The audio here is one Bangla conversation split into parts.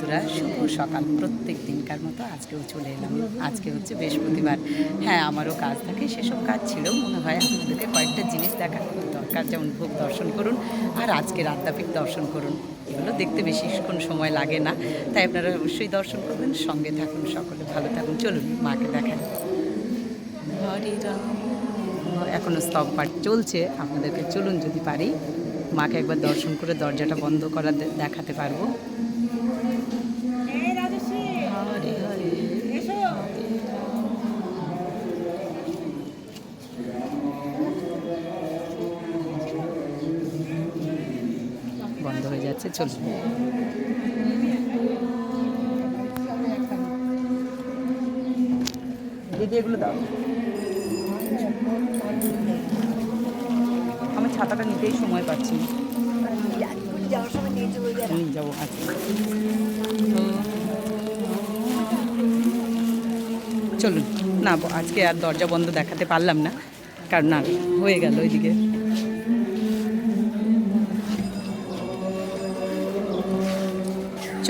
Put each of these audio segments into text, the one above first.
বন্ধুরা, শুভ সকাল। প্রত্যেক দিনকার মতো আজকেও চলে এলাম। আজকে হচ্ছে বৃহস্পতিবার। হ্যাঁ আমারও কাজ থাকে, সেসব কাজ ছেড়েও মনে হয় আপনাদেরকে কয়েকটা জিনিস দেখা খুব দরকার যেমন ভোগ দর্শন করুন আর আজকে রাত্রাপিক দর্শন করুন। এগুলো দেখতে বেশিক্ষণ সময় লাগে না, তাই আপনারা অবশ্যই দর্শন করবেন, সঙ্গে থাকুন, সকলে ভালো থাকুন। চলুন, মাকে দেখান এখনও স্তব পাঠ চলছে, আপনাদেরকে চলুন যদি পারি, মাকে একবার দর্শন করে দরজাটা বন্ধ করা দেখাতে পারব। যাচ্ছে চলুন দিদি এগুলো দাও। আমার ছাতাটা নিতেই সময় পাচ্ছি। নিয়ে যাবে আচ্ছা। চলুন। না, আজকে আর দরজা বন্ধ দেখাতে পারলাম না, কারণ না, হয়ে গেল ওইদিকে।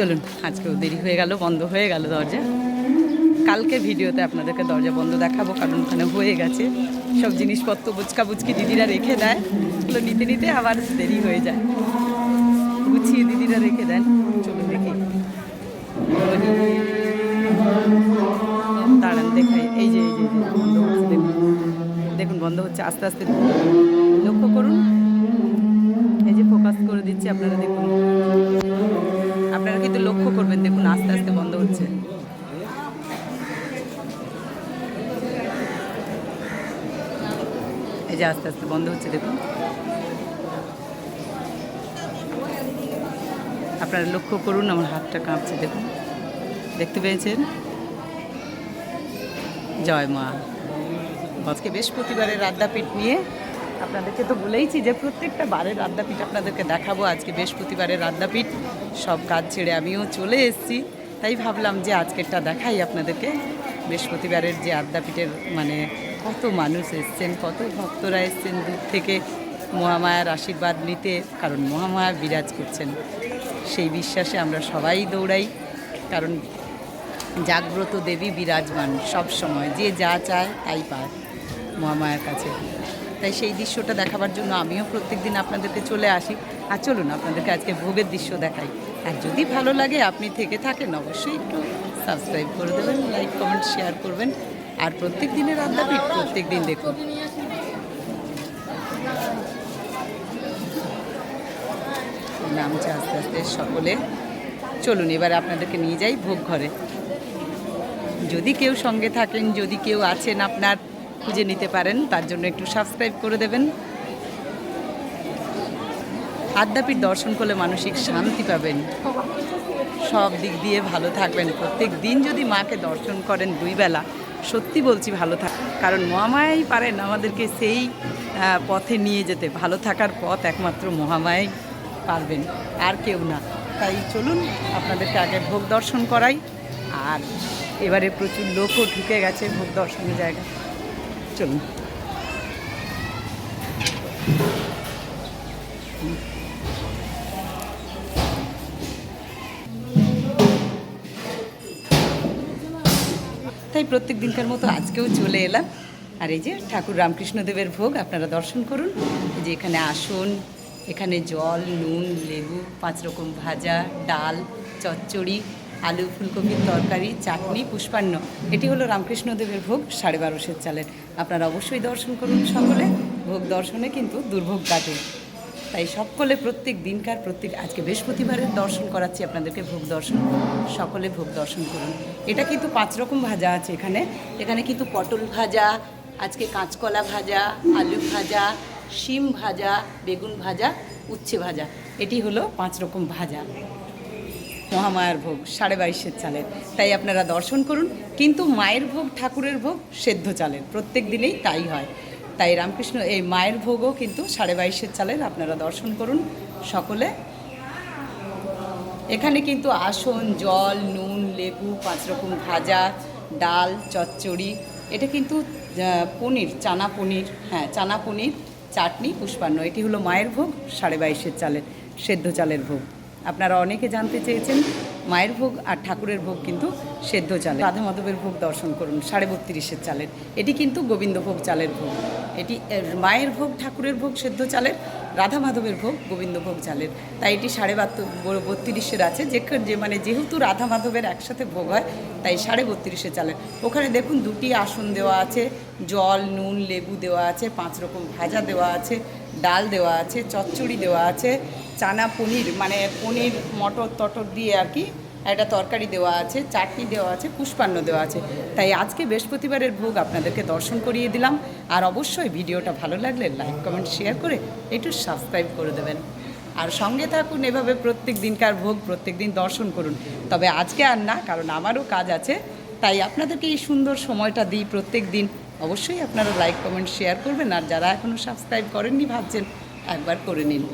চলুন, আজকেও দেরি হয়ে গেল, বন্ধ হয়ে গেল দরজা। কালকে ভিডিওতে আপনাদেরকে দরজা বন্ধ দেখাবো, কারণ ওখানে হয়ে গেছে। সব জিনিসপত্র বুচকা বুচকি দিদিরা রেখে দেয়। ওগুলো নিতে নিতে আবার দেরি হয়ে যায়। গুছিয়ে দিদিরা রেখে দেন। চলুন দেখি। দাঁড়ান, দেখাই। এই যে এই যে দেখুন। দেখুন, বন্ধ হচ্ছে, আস্তে আস্তে লক্ষ্য করুন। এই যে ফোকাস করে দিচ্ছি, আপনারা দেখুন। আপনারা কিন্তু লক্ষ্য করবেন, দেখুন, আস্তে আস্তে বন্ধ হচ্ছে। এই যে আস্তে আস্তে বন্ধ হচ্ছে, দেখুন। আপনারা লক্ষ্য করুন, আমার হাতটা কাঁপছে, দেখুন। দেখতে পেয়েছেন? জয় মা। আজকে বৃহস্পতিবারের রাদ্দাপীঠ নিয়ে আপনাদেরকে তো বলেইছি যে প্রত্যেকটা বারের রাদ্দাপীঠ আপনাদেরকে দেখাবো। আজকে বৃহস্পতিবারের রাদ্দাপীঠ সব কাজ ছেড়ে আমিও চলে এসেছি। তাই ভাবলাম যে আজকেরটা দেখাই আপনাদেরকে। বৃহস্পতিবারের যে আদ্যাপীঠের মানে কত মানুষ এসছেন, কত ভক্তরা এসছেন দূর থেকে, মহামায়ার আশীর্বাদ নিতে, কারণ মহামায়া বিরাজ করছেন। সেই বিশ্বাসে আমরা সবাই দৌড়াই, কারণ জাগ্রত দেবী বিরাজমান সব সময়। যে যা চায় তাই পায় মহামায়ার কাছে। তাই সেই দৃশ্যটা দেখাবার জন্য আমিও প্রত্যেক দিন আপনাদেরকে চলে আসি। আর চলুন আপনাদেরকে আজকে ভোগের দৃশ্য দেখাই। আর যদি ভালো লাগে, আপনি থেকে থাকেন অবশ্যই একটু সাবস্ক্রাইব করে দেবেন লাইক কমেন্ট শেয়ার করবেন। আর প্রত্যেক দিনের আড্ডাপিঠ প্রত্যেক দিন দেখুন। নামছে আস্তে আস্তে সকলে। চলুন এবার আপনাদেরকে নিয়ে যাই ভোগ ঘরে। যদি কেউ সঙ্গে থাকেন, যদি কেউ আছেন আপনার খুঁজে নিতে পারেন, তার জন্য একটু সাবস্ক্রাইব করে দেবেন। আদ্যাপীঠ দর্শন করলে মানসিক শান্তি পাবেন। সব দিক দিয়ে ভালো থাকবেন। প্রত্যেক দিন যদি মাকে দর্শন করেন দুই বেলা, সত্যি বলছি ভালো থাক, কারণ মহামায়াই পারেন আমাদেরকে সেই পথে নিয়ে যেতে। ভালো থাকার পথ একমাত্র মহামায়াই পারবেন, আর কেউ না। তাই চলুন, আপনাদেরকে আগে ভোগ দর্শন করাই, আর এবারে প্রচুর লোকও ঢুকে গেছে ভোগ দর্শনের জায়গা চলুন তাই প্রত্যেক দিনকার মতো আজকেও চলে এলাম। আর এই যে ঠাকুর রামকৃষ্ণদেবের ভোগ, আপনারা দর্শন করুন। এই যে এখানে আসন, এখানে জল, নুন, লেবু, পাঁচ রকম ভাজা, ডাল, চচ্চড়ি আলু, ফুলকপির তরকারি, চাটনি, পুষ্পান্ন। এটি হলো রামকৃষ্ণদেবের ভোগ সাড়ে বারোশের চালের। আপনারা অবশ্যই দর্শন করুন সকলে। ভোগ দর্শনে কিন্তু দুর্ভোগ কাটে। তাই সকলে প্রত্যেক দিনকার, প্রত্যেক আজকে বৃহস্পতিবারের দর্শন করাচ্ছি আপনাদেরকে ভোগ দর্শন। সকলে ভোগ দর্শন করুন। এটা কিন্তু পাঁচ রকম ভাজা আছে এখানে। এখানে কিন্তু পটল ভাজা, আজকে কাঁচকলা ভাজা, আলু ভাজা, শিম ভাজা, বেগুন ভাজা, উচ্ছে ভাজা। এটি হলো পাঁচ রকম ভাজা। মহামায়ার ভোগ সাড়ে বাইশের চালের। তাই আপনারা দর্শন করুন। কিন্তু মায়ের ভোগ, ঠাকুরের ভোগ সেদ্ধ চালের। প্রত্যেক দিনেই তাই হয়। তাই রামকৃষ্ণ, এই মায়ের ভোগও কিন্তু সাড়ে বাইশের চালের আপনারা দর্শন করুন সকলে। এখানে কিন্তু আসন, জল, নুন, লেবু, পাঁচ রকম ভাজা, ডাল, চচ্চড়ি, এটা কিন্তু পনির, চানা পনির হ্যাঁ চানা পনির, চাটনি, পুষ্পান্ন। এটি হলো মায়ের ভোগ, সাড়ে বাইশের চালের, সেদ্ধ চালের ভোগ। আপনারা অনেকে জানতে চেয়েছেন, মায়ের ভোগ আর ঠাকুরের ভোগ কিন্তু সেদ্ধ চালের। রাধা মাধবের ভোগ দর্শন করুন, সাড়ে বত্রিশের চালের। এটি কিন্তু গোবিন্দভোগ চালের ভোগ। এটি মায়ের ভোগ, ঠাকুরের ভোগ সেদ্ধ চালের, রাধা মাধবের ভোগ গোবিন্দভোগ চালের। তাই এটি সাড়ে বত্রিশের আছে। যে মানে যেহেতু রাধা মাধবের একসাথে ভোগ হয়, তাই সাড়ে বত্রিশের চালের। ওখানে দেখুন দুটি আসন দেওয়া আছে, জল, নুন, লেবু দেওয়া আছে, পাঁচ রকম ভাজা দেওয়া আছে, ডাল দেওয়া আছে, চচ্চড়ি দেওয়া আছে চানা পনির মানে পনির, মটর টটর দিয়ে আর কি একটা তরকারি দেওয়া আছে, চাটনি দেওয়া আছে, পুষ্পান্ন দেওয়া আছে। তাই আজকে বৃহস্পতিবারের ভোগ আপনাদেরকে দর্শন করিয়ে দিলাম। আর অবশ্যই ভিডিওটা ভালো লাগলে লাইক, কমেন্ট, শেয়ার করে একটু সাবস্ক্রাইব করে দেবেন। আর সঙ্গে থাকুন এভাবে প্রত্যেক দিনকার ভোগ, প্রত্যেক দিন দর্শন করুন। তবে আজকে আর না, কারণ আমারও কাজ আছে। তাই আপনাদেরকে এই সুন্দর সময়টা দিই প্রত্যেক দিন। অবশ্যই আপনারা লাইক, কমেন্ট, শেয়ার করবেন। আর যারা এখনও সাবস্ক্রাইব করেননি, ভাবছেন একবার করে নিন।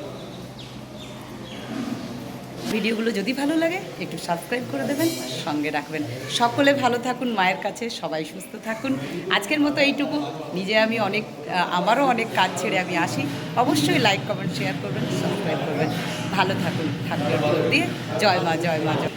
ভিডিওগুলো যদি ভালো লাগে, একটু সাবস্ক্রাইব করে দেবেন, সঙ্গে রাখবেন। সকলে ভালো থাকুন, মায়ের কাছে সবাই সুস্থ থাকুন। আজকের মতো এইটুকু। নিজে আমি অনেক আমারও অনেক কাজ ছেড়ে আমি আসি। অবশ্যই লাইক কমেন্ট শেয়ার করবেন সাবস্ক্রাইব করবেন। ভালো থাকুন, ঠাকুরের দিয়ে। জয় মা জয় মা, জয়